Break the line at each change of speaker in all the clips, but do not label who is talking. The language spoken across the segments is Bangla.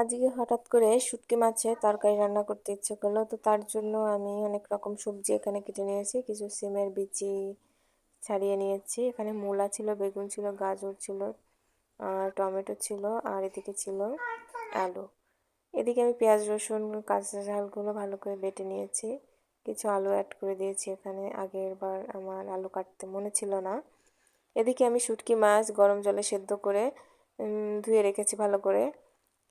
আজকে হঠাৎ করে শুটকি মাছের তরকারি রান্না করতে ইচ্ছে করল। তো তার জন্য আমি অনেক রকম সবজি এখানে কেটে নিয়েছি, কিছু সিমের বিচি ছাড়িয়ে নিয়েছি। এখানে মূলা ছিল, বেগুন ছিল, গাজর ছিল, আর টমেটো ছিল, আর এদিকে ছিল আলু। এদিকে আমি পেঁয়াজ, রসুন, কাঁচা ঝালগুলো ভালো করে বেটে নিয়েছি। কিছু আলু অ্যাড করে দিয়েছি এখানে। আগের বার আমার আলু কাটতে মনে ছিল না। এদিকে আমি শুটকি মাছ গরম জলে সেদ্ধ করে ধুয়ে রেখেছি ভালো করে।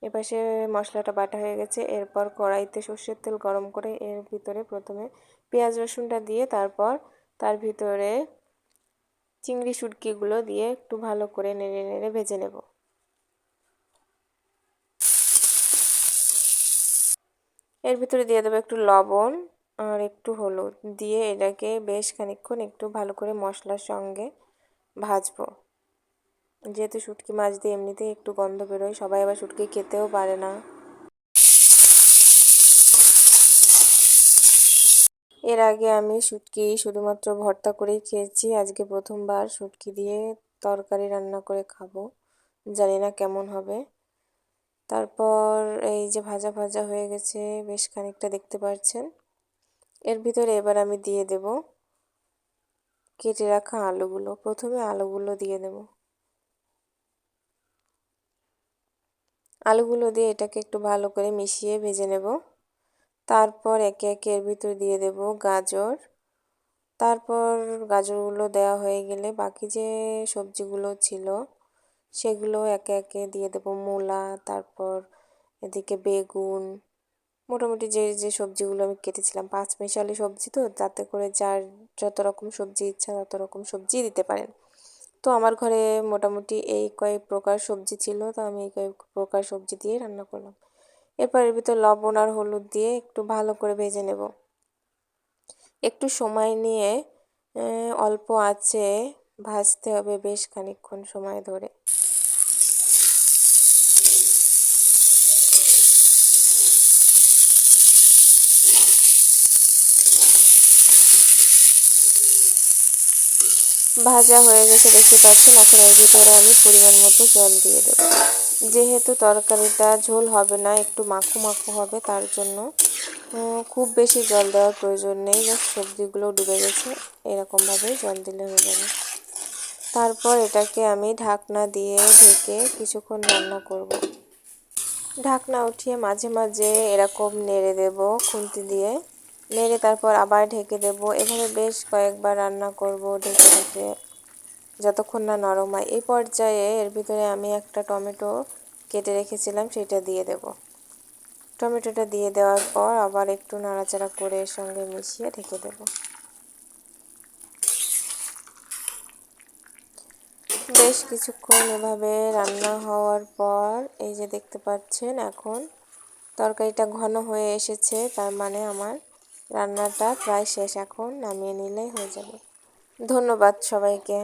এপাশে মশলাটা বাটা হয়ে গেছে। এরপর কড়াইতে সর্ষের তেল গরম করে এর ভিতরে প্রথমে পেঁয়াজ রসুনটা দিয়ে তারপর তার ভিতরে চিংড়ি শুটকিগুলো দিয়ে একটু ভালো করে নেড়ে নেড়ে ভেজে নেব। এর ভিতরে দিয়ে দেবো একটু লবণ আর একটু হলুদ। দিয়ে এটাকে বেশ খানিক্ষণ একটু ভালো করে মশলার সঙ্গে ভাজবো। যেহেতু শুটকি মাছ দিয়ে এমনিতেই একটু গন্ধ বেরোয়, সবাই আবার শুটকি খেতেও পারে না। এর আগে আমি শুটকি শুধুমাত্র ভর্তা করেই খেয়েছি, আজকে প্রথমবার শুটকি দিয়ে তরকারি রান্না করে খাব, জানি না কেমন হবে। তারপর এই যে ভাজা ভাজা হয়ে গেছে, বেশ খানিকটা দেখতে পাচ্ছেন। এর ভিতরে এবার আমি দিয়ে দেব কেটে রাখা আলুগুলো, প্রথমে আলুগুলো দিয়ে দেবো। আলুগুলো দিয়ে এটাকে একটু ভালো করে মিশিয়ে ভেজে নেব। তারপর একে একে এর ভিতর দিয়ে দেব গাজর। তারপর গাজরগুলো দেওয়া হয়ে গেলে বাকি যে সবজিগুলো ছিল, সেগুলো একে একে দিয়ে দেব মূলা, তারপর এদিকে বেগুন। মোটামুটি যে যে সবজিগুলো আমি কেটেছিলাম পাঁচ মিশালি সবজি তো, তাতে করে যার যত রকম সবজি ইচ্ছা তত রকম সবজি দিতে পারেন। তো আমার ঘরে মোটামুটি এই কয়েক প্রকার সবজি ছিল, তো আমি এই কয়েক প্রকার সবজি দিয়ে রান্না করলাম। এরপর এর ভিতর লবণ আর হলুদ দিয়ে একটু ভালো করে ভেজে নেব। একটু সময় নিয়ে অল্প আছে, ভাজতে হবে বেশ খানিকক্ষণ সময় ধরে। ভাজা হয়ে গেছে, দেখতে পাচ্ছেন? এখন এর ভিতরে আমি পরিমাণ মতো জল দিয়ে দেবো। যেহেতু তরকারিটা ঝোল হবে না, একটু মাখো মাখো হবে, তার জন্য খুব বেশি জল দেওয়ার প্রয়োজন নেই। সবজিগুলো ডুবে গেছে, এরকমভাবে জল দিলে হয়ে যাবে। তারপর এটাকে আমি ঢাকনা দিয়ে ঢেকে কিছুক্ষণ রান্না করব। ঢাকনা উঠিয়ে মাঝে মাঝে এরকম নেড়ে দেব খুন্তি দিয়ে। নেড়ে তারপর আবার ঢেকে দেব। এভাবে বেশ কয়েকবার রান্না করব ঢেকে ঢেকে, যতক্ষণ না নরম হয়। এই পর্যায়ে এর ভিতরে আমি একটা টমেটো কেটে রেখেছিলাম, সেটা দিয়ে দেব। টমেটোটা দিয়ে দেওয়ার পর আবার একটু নাড়াচাড়া করে এর সঙ্গে মিশিয়ে ঢেকে দেব। বেশ কিছুক্ষণ এভাবে রান্না হওয়ার পর, এই যে দেখতে পাচ্ছেন, এখন তরকারিটা ঘন হয়ে এসেছে, তার মানে আমার রান্নাটা প্রায় শেষ এখন নামিয়ে নিলেই হয়ে যাবে। ধন্যবাদ সবাইকে।